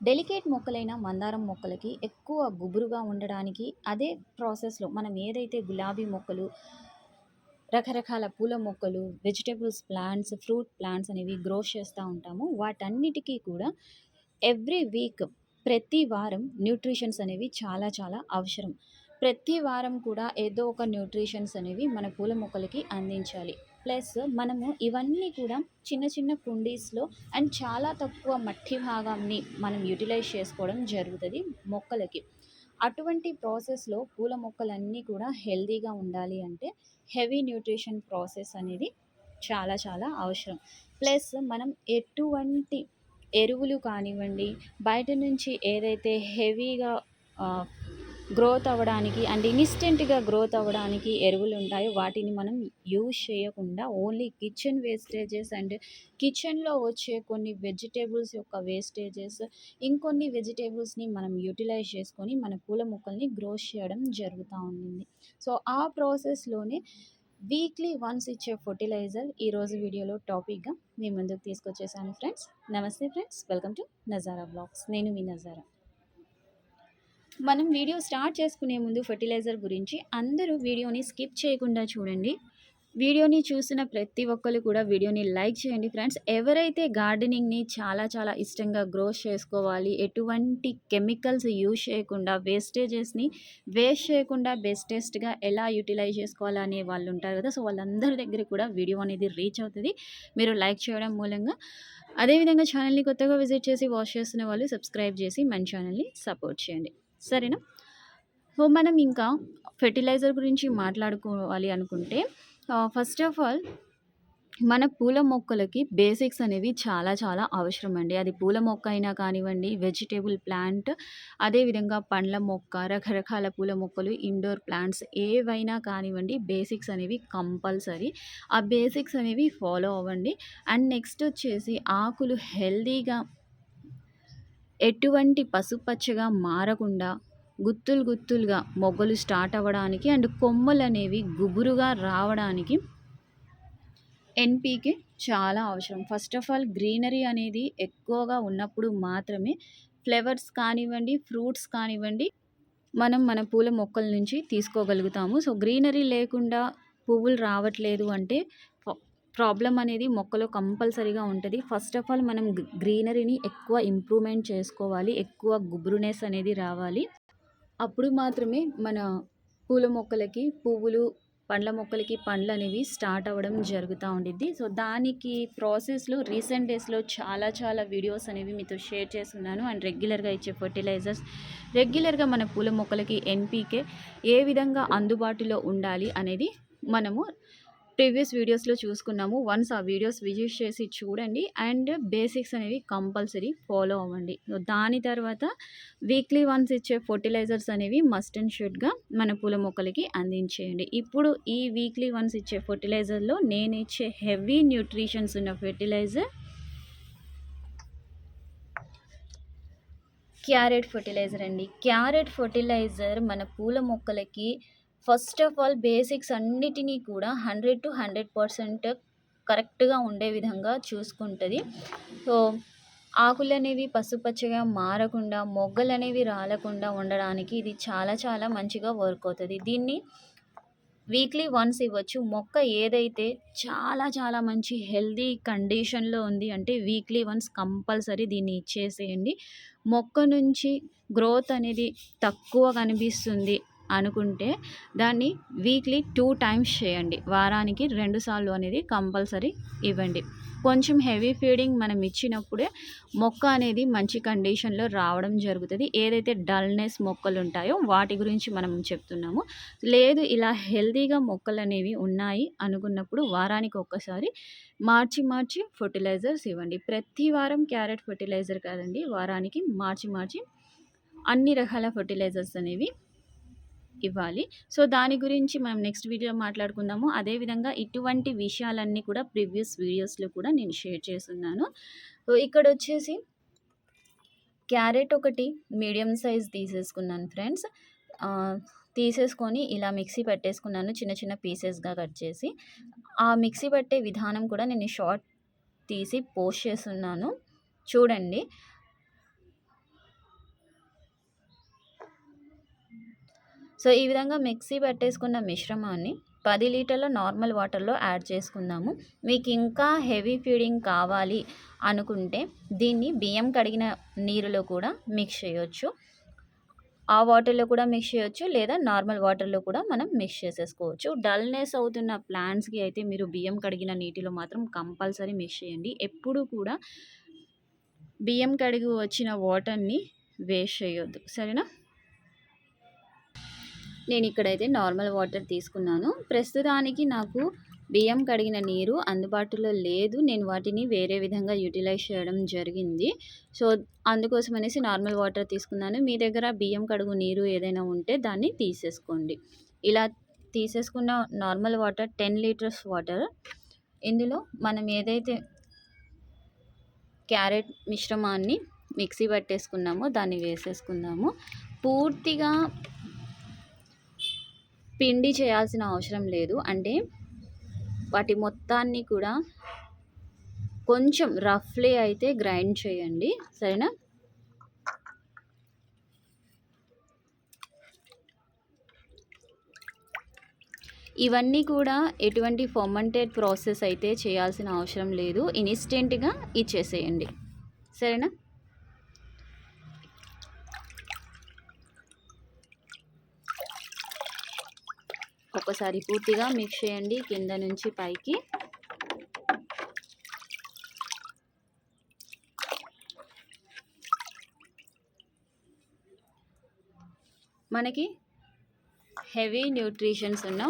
Delicate మొక్కలైన మందారం మొక్కలకి ఎక్కువ గుబురుగా ఉండడానికి అదే ప్రాసెస్‌లో మనం ఏదైతే గులాబీ మొక్కలు, రకరకాల పూల మొక్కలు, వెజిటేబుల్స్ ప్లాంట్స్, ఫ్రూట్ ప్లాంట్స్ అనేవి గ్రో చేస్తూ ఉంటామో వాటన్నిటికీ కూడా ఎవ్రీ వీక్ ప్రతి వారం న్యూట్రిషన్స్ అనేవి చాలా చాలా అవసరం. ప్రతి వారం కూడా ఏదో ఒక న్యూట్రిషన్స్ అనేవి మన పూల మొక్కలకి అందించాలి. ప్లస్ మనము ఇవన్నీ కూడా చిన్న చిన్న కుండీస్‌లో అండ్ చాలా తక్కువ మట్టి భాగాన్ని మనం యుటిలైజ్ చేసుకోవడం జరుగుతుంది మొక్కలకి. అటువంటి ప్రాసెస్‌లో పూల మొక్కలన్నీ కూడా హెల్తీగా ఉండాలి అంటే హెవీ న్యూట్రిషన్ ప్రాసెస్ అనేది చాలా చాలా అవసరం. ప్లస్ మనం ఎటువంటి ఎరువులు కానివ్వండి, బయట నుంచి ఏదైతే హెవీగా గ్రోత్ అవ్వడానికి అండ్ ఇన్స్టెంట్గా గ్రోత్ అవ్వడానికి ఎరువులు ఉంటాయి వాటిని మనం యూజ్ చేయకుండా ఓన్లీ కిచెన్ వేస్టేజెస్ అండ్ కిచెన్‌లో వచ్చే కొన్ని వెజిటేబుల్స్ యొక్క వేస్టేజెస్, ఇంకొన్ని వెజిటేబుల్స్ని మనం యుటిలైజ్ చేసుకొని మన పూల మొక్కల్ని గ్రో చేయడం జరుగుతూ ఉండింది. సో, ఆ ప్రాసెస్‌లోనే వీక్లీ వన్స్ ఇచ్చే ఫర్టిలైజర్ ఈరోజు వీడియోలో టాపిక్‌గా మీ ముందుకు తీసుకొచ్చేసాను ఫ్రెండ్స్. నమస్తే friends. Welcome to Nazara blogs నేను మీ నజారా. మనం వీడియో స్టార్ట్ చేసుకునే ముందు ఫెర్టిలైజర్ గురించి అందరూ వీడియోని స్కిప్ చేయకుండా చూడండి. వీడియోని చూసిన ప్రతి ఒక్కళ్ళు కూడా వీడియోని లైక్ చేయండి ఫ్రెండ్స్. ఎవరైతే గార్డెనింగ్‌ని చాలా చాలా ఇష్టంగా గ్రో చేసుకోవాలి, ఎటువంటి కెమికల్స్ యూజ్ చేయకుండా వేస్టేజెస్‌ని వేస్ట్ చేయకుండా బెస్టెస్ట్‌గా ఎలా యుటిలైజ్ చేసుకోవాలి అనే వాళ్ళు ఉంటారు కదా! సో, వాళ్ళందరి దగ్గర కూడా వీడియో అనేది రీచ్ అవుతుంది మీరు లైక్ చేయడం మూలంగా. అదేవిధంగా ఛానల్‌ని కొత్తగా విజిట్ చేసి వాచ్ చేస్తున్న వాళ్ళు సబ్స్క్రైబ్ చేసి మన ఛానల్‌ని సపోర్ట్ చేయండి. సరేనా? సో, మనం ఇంకా ఫెర్టిలైజర్ గురించి మాట్లాడుకోవాలి అనుకుంటే ఫస్ట్ ఆఫ్ ఆల్ మన పూల మొక్కలకి బేసిక్స్ అనేవి చాలా చాలా అవసరం అండి. అది పూల మొక్క అయినా కానివ్వండి, వెజిటేబుల్ ప్లాంట్, అదేవిధంగా పండ్ల మొక్క, రకరకాల పూల మొక్కలు, ఇండోర్ ప్లాంట్స్ ఏవైనా కానివ్వండి బేసిక్స్ అనేవి కంపల్సరీ. ఆ బేసిక్స్ అనేవి ఫాలో అవ్వండి. అండ్ నెక్స్ట్ వచ్చేసి ఆకులు హెల్తీగా ఎటువంటి పసుపచ్చగా మారకుండా గుత్తులు గుత్తులుగా మొగ్గలు స్టార్ట్ అవ్వడానికి అండ్ కొమ్మలు అనేవి గుబురుగా రావడానికి ఎన్‌పీకే చాలా అవసరం. ఫస్ట్ ఆఫ్ ఆల్ గ్రీనరీ అనేది ఎక్కువగా ఉన్నప్పుడు మాత్రమే ఫ్లవర్స్ కానివ్వండి, ఫ్రూట్స్ కానివ్వండి మనం మన పూల మొక్కల నుంచి తీసుకోగలుగుతాము. సో, గ్రీనరీ లేకుండా పువ్వులు రావట్లేదు అంటే ప్రాబ్లం అనేది మొక్కలో కంపల్సరీగా ఉంటుంది ఫస్ట్ ఆఫ్ ఆల్ మనం గ్రీనరీని ఎక్కువ ఇంప్రూవ్‌మెంట్ చేసుకోవాలి. ఎక్కువ గుబురునెస్ అనేది రావాలి. అప్పుడు మాత్రమే మన పూల మొక్కలకి పువ్వులు, పండ్ల మొక్కలకి పండ్లనేవి స్టార్ట్ అవ్వడం జరుగుతూ ఉండిద్ది. సో, దానికి ప్రాసెస్‌లో రీసెంట్ డేస్‌లో చాలా చాలా వీడియోస్ అనేవి మీతో షేర్ చేస్తున్నాను అండ్ రెగ్యులర్‌గా ఇచ్చే ఫెర్టిలైజర్స్ రెగ్యులర్‌గా మన పూల మొక్కలకి ఎన్‌పీకే ఏ విధంగా అందుబాటులో ఉండాలి అనేది మనము ప్రీవియస్ వీడియోస్‌లో చూసుకున్నాము. వన్స్ ఆ వీడియోస్ విజిట్ చేసి చూడండి. అండ్ బేసిక్స్ అనేవి కంపల్సరీ ఫాలో అవ్వండి. దాని తర్వాత వీక్లీ వన్స్ ఇచ్చే ఫెర్టిలైజర్స్ అనేవి మస్ట్ అండ్ షుడ్‌గా మన పూల మొక్కలకి అందించేయండి. ఇప్పుడు ఈ వీక్లీ వన్స్ ఇచ్చే ఫెర్టిలైజర్‌లో ఇచ్చే హెవీ న్యూట్రిషన్స్ ఉన్న ఫెర్టిలైజర్ క్యారెట్ ఫెర్టిలైజర్ అండి. క్యారెట్ ఫెర్టిలైజర్ మన పూల మొక్కలకి ఫస్ట్ ఆఫ్ ఆల్ బేసిక్స్ అన్నిటినీ కూడా 100-100% కరెక్ట్‌గా ఉండే విధంగా చూసుకుంటుంది సో, ఆకులనేవి పసుపచ్చగా మారకుండా, మొగ్గలనేవి రాలకుండా ఉండడానికి ఇది చాలా చాలా మంచిగా వర్క్ అవుతుంది దీన్ని వీక్లీ వన్స్ ఇవ్వచ్చు. మొక్క ఏదైతే చాలా చాలా మంచి హెల్తీ కండిషన్‌లో ఉంది అంటే వీక్లీ వన్స్ కంపల్సరీ దీన్ని ఇచ్చేసేయండి. మొక్క నుంచి గ్రోత్ అనేది తక్కువ కనిపిస్తుంది అనుకుంటే దాన్ని వీక్లీ టూ టైమ్స్ చేయండి. వారానికి రెండు సార్లు అనేది కంపల్సరీ ఇవ్వండి. కొంచెం హెవీ ఫీడింగ్ మనం ఇచ్చినప్పుడే మొక్క అనేది మంచి కండిషన్‌లో రావడం జరుగుతుంది ఏదైతే డల్‌నెస్ మొక్కలుంటాయో వాటి గురించి మనం చెప్తున్నాము. లేదు ఇలా హెల్తీగా మొక్కలనేవి ఉన్నాయి అనుకున్నప్పుడు వారానికి ఒక్కసారి మార్చి మార్చి ఫర్టిలైజర్స్ ఇవ్వండి. ప్రతి వారం క్యారెట్ ఫెర్టిలైజర్ కాదండి. వారానికి మార్చి మార్చి అన్ని రకాల ఫెర్టిలైజర్స్ అనేవి ఇవ్వాలి. సో, దాని గురించి మనం నెక్స్ట్ వీడియో మాట్లాడుకుందాము. అదేవిధంగా ఇటువంటి విషయాలన్నీ కూడా ప్రీవియస్ వీడియోస్‌లో కూడా నేను షేర్ చేసున్నాను. సో, ఇక్కడొచ్చేసి క్యారెట్ ఒకటి మీడియం సైజ్ తీసేసుకున్నాను ఫ్రెండ్స్. తీసేసుకొని ఇలా మిక్సీ పెట్టేసుకున్నాను చిన్న చిన్న పీసెస్‌గా కట్ చేసి. ఆ మిక్సీ పట్టే విధానం కూడా నేను షార్ట్ తీసి పోస్ట్ చేసున్నాను. చూడండి. సో ఈ విధంగా మిక్సీ పట్టేసుకున్న మిశ్రమాన్ని పది లీటర్ల నార్మల్ వాటర్లో యాడ్ చేసుకుందాము. మీకు ఇంకా హెవీ ఫీడింగ్ కావాలి అనుకుంటే దీన్ని బియ్యం కడిగిన నీరులో కూడా మిక్స్ చేయొచ్చు. ఆ వాటర్లో కూడా మిక్స్ చేయొచ్చు లేదా నార్మల్ వాటర్లో కూడా మనం మిక్స్ చేసేసుకోవచ్చు. డల్నెస్ అవుతున్న ప్లాంట్స్కి అయితే మీరు బియ్యం కడిగిన నీటిలో మాత్రం కంపల్సరీ మిక్స్ చేయండి. ఎప్పుడు కూడా బియ్యం కడిగి వచ్చిన వాటర్ని వేస్ట్ చేయొద్దు. సరేనా? నేను ఇక్కడైతే నార్మల్ వాటర్ తీసుకున్నాను. ప్రస్తుతానికి నాకు బియ్యం కడిగిన నీరు అందుబాటులో లేదు. నేను వాటిని వేరే విధంగా యూటిలైజ్ చేయడం జరిగింది. సో అందుకోసం అనేసి నార్మల్ వాటర్ తీసుకున్నాను. మీ దగ్గర బియ్యం కడుగు నీరు ఏదైనా ఉంటే దాన్ని తీసేసుకోండి. ఇలా తీసేసుకున్న normal water ten litres water. ఇందులో మనం ఏదైతే క్యారెట్ మిశ్రమాన్ని మిక్సీ పట్టేసుకున్నామో దాన్ని వేసేసుకుందాము. పూర్తిగా పిండి చేయాల్సిన అవసరం లేదు. అంటే వాటి మొత్తాన్ని కూడా కొంచెం రఫ్లీ అయితే గ్రైండ్ చేయండి. సరేనా? ఇవన్నీ కూడా ఎటువంటి ఫర్మంటెడ్ ప్రాసెస్ అయితే చేయాల్సిన అవసరం లేదు. ఇన్స్టెంట్గా ఇచ్చేసేయండి. సరేనా? ఒకసారి పూర్తిగా మిక్స్ చేయండి కింద నుంచి పైకి. మనకి హెవీ న్యూట్రిషన్స్ ఉన్న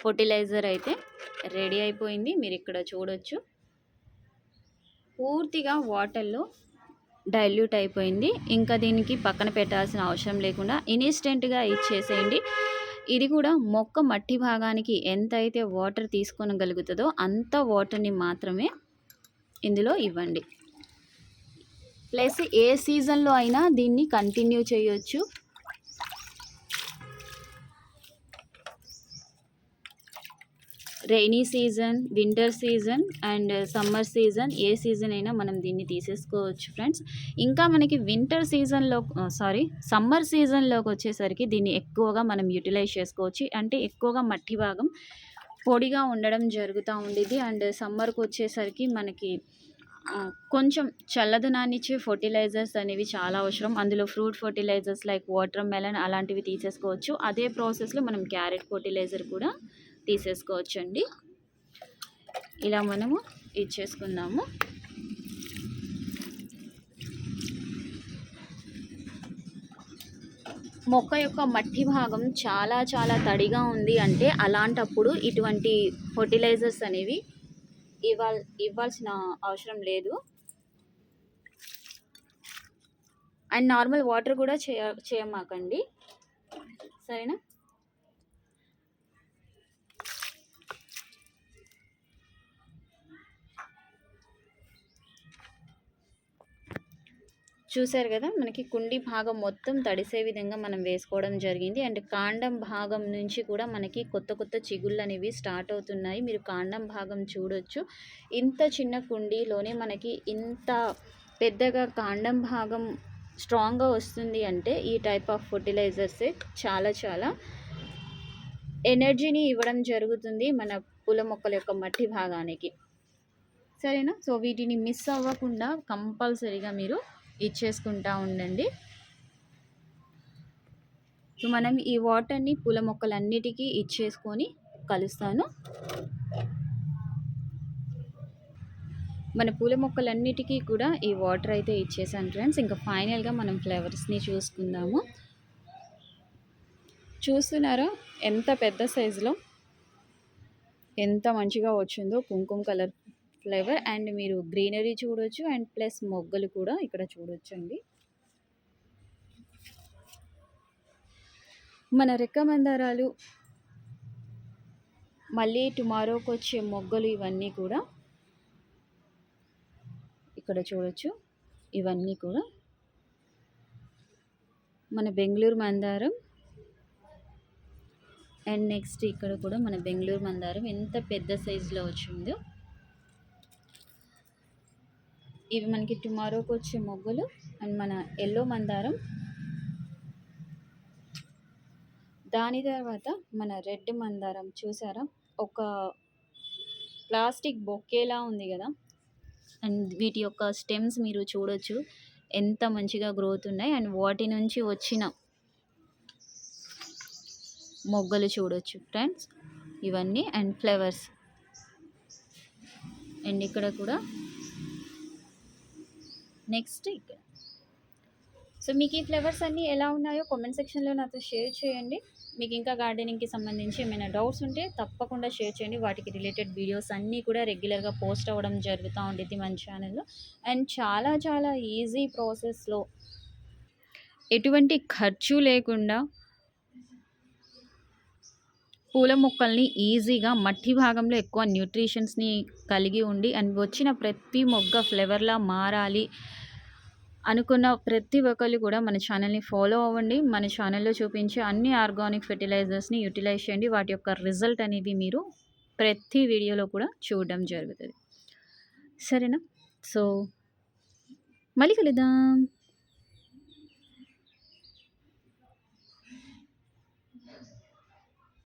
ఫర్టిలైజర్ అయితే రెడీ అయిపోయింది. మీరు ఇక్కడ చూడొచ్చు. పూర్తిగా వాటర్లో డైల్యూట్ అయిపోయింది. ఇంకా దీనికి పక్కన పెట్టాల్సిన అవసరం లేకుండా ఇన్స్టెంట్గా ఇచ్చేసేయండి. ఇది కూడా మొక్క మట్టి భాగానికి ఎంత అయితే వాటర్ తీసుకోనగలుగుతుందో అంత వాటర్ని మాత్రమే ఇందులో ఇవ్వండి. ప్లస్ ఏ సీజన్లో అయినా దీన్ని కంటిన్యూ చేయొచ్చు. Rainy season winter season and summer season A season అయినా మనం దీన్ని తీసేసుకోవచ్చు ఫ్రెండ్స్. ఇంకా మనకి వింటర్ సీజన్లో సారీ సమ్మర్ సీజన్లోకి వచ్చేసరికి దీన్ని ఎక్కువగా మనం యూటిలైజ్ చేసుకోవచ్చు. అంటే ఎక్కువగా మట్టి భాగం పొడిగా ఉండడం జరుగుతూ ఉండేది అండ్ సమ్మర్కి వచ్చేసరికి మనకి కొంచెం చల్లదనాన్నిచ్చే ఫర్టిలైజర్స్ అనేవి చాలా అవసరం. అందులో fruit fertilisers like watermelon అలాంటివి తీసేసుకోవచ్చు. అదే ప్రాసెస్లో మనం క్యారెట్ ఫర్టిలైజర్ కూడా తీసేసుకోవచ్చండి. ఇలా మనము ఇచ్చేసుకున్నాము మొక్క యొక్క మట్టి భాగం చాలా చాలా తడిగా ఉంది అంటే అలాంటప్పుడు ఇటువంటి ఫర్టిలైజర్స్ అనేవి ఇవ్వాల్ ఇవ్వాల్సిన అవసరం లేదు. అండ్ నార్మల్ వాటర్ కూడా చేయ చేయమాకండి సరేనా? చూసారు కదా మనకి కుండి భాగం మొత్తం తడిసే విధంగా మనం వేసుకోవడం జరిగింది. అండ్ కాండం భాగం నుంచి కూడా మనకి కొత్త కొత్త చిగుళ్ళు అనేవి స్టార్ట్ అవుతున్నాయి. మీరు కాండం భాగం చూడొచ్చు. ఇంత చిన్న కుండీలోనే మనకి ఇంత పెద్దగా కాండం భాగం స్ట్రాంగ్గా వస్తుంది అంటే ఈ టైప్ ఆఫ్ ఫర్టిలైజర్సే చాలా చాలా ఎనర్జీని ఇవ్వడం జరుగుతుంది మన పూల మొక్కల యొక్క మట్టి భాగానికి. సరేనా? సో వీటిని మిస్ అవ్వకుండా కంపల్సరీగా మీరు ఇచ్చేసుకుంటా ఉండండి. సో మనం ఈ వాటర్ని పూల మొక్కలన్నిటికీ ఇచ్చేసుకొని కలుస్తాను. మన పూల మొక్కలన్నిటికీ కూడా ఈ వాటర్ అయితే ఇచ్చేసాను ఫ్రెండ్స్. ఇంకా ఫైనల్గా మనం ఫ్లేవర్స్ని చూసుకుందాము. చూస్తున్నారా? ఎంత పెద్ద సైజులో ఎంత మంచిగా వచ్చిందో కుంకుమ కలర్ ఫ్లేవర్ అండ్ మీరు గ్రీనరీ చూడొచ్చు అండ్ ప్లస్ మొగ్గలు కూడా ఇక్కడ చూడొచ్చండి. మన రెక్క మందారాలు మళ్ళీ టుమారోకి వచ్చే మొగ్గలు ఇవన్నీ కూడా ఇక్కడ చూడొచ్చు. ఇవన్నీ కూడా మన బెంగళూరు మందారం అండ్ నెక్స్ట్ ఇక్కడ కూడా మన బెంగళూరు మందారం ఎంత పెద్ద సైజులో వచ్చిందో ఇవి మనకి టుమారోకి వచ్చే మొగ్గలు అండ్ మన ఎల్లో మందారం దాని తర్వాత మన రెడ్ మందారం చూసారా? ఒక ప్లాస్టిక్ బొక్కేలా ఉంది కదా అండ్ వీటి యొక్క స్టెమ్స్ మీరు చూడొచ్చు. ఎంత మంచిగా గ్రోత్ ఉన్నాయి. అండ్ వాటి నుంచి వచ్చిన మొగ్గలు చూడొచ్చు ఫ్రెండ్స్. ఇవన్నీ అండ్ ఫ్లవర్స్. అండ్ ఇక్కడ కూడా నెక్స్ట్ ఇక్కడ. సో, మీకు ఈ ఫ్లవర్స్ అన్నీ ఎలా ఉన్నాయో కామెంట్ సెక్షన్‌లో నాతో షేర్ చేయండి. మీకు ఇంకా గార్డెనింగ్‌కి సంబంధించి ఏమైనా డౌట్స్ ఉంటే తప్పకుండా షేర్ చేయండి. వాటికి రిలేటెడ్ వీడియోస్ అన్నీ కూడా రెగ్యులర్‌గా పోస్ట్ అవ్వడం జరుగుతూ ఉండేది మన ఛానల్‌లో. అండ్ చాలా చాలా ఈజీ ప్రాసెస్‌లో ఎటువంటి ఖర్చు లేకుండా పూల మొక్కల్ని ఈజీగా మట్టి భాగంలో ఎక్కువ న్యూట్రిషన్స్‌ని కలిగి ఉండి అండ్ వచ్చిన ప్రతి మొగ్గ ఫ్లేవర్‌లా మారాలి అనుకున్న ప్రతి ఒక్కళ్ళు కూడా మన ఛానల్‌ని ఫాలో అవ్వండి. మన ఛానల్‌లో చూపించే అన్ని ఆర్గానిక్ ఫెర్టిలైజర్స్‌ని యుటిలైజ్ చేయండి. వాటి యొక్క రిజల్ట్ అనేది మీరు ప్రతి వీడియోలో కూడా చూడడం జరుగుతుంది సరేనా? సో, మళ్ళీ కలుద్దాం.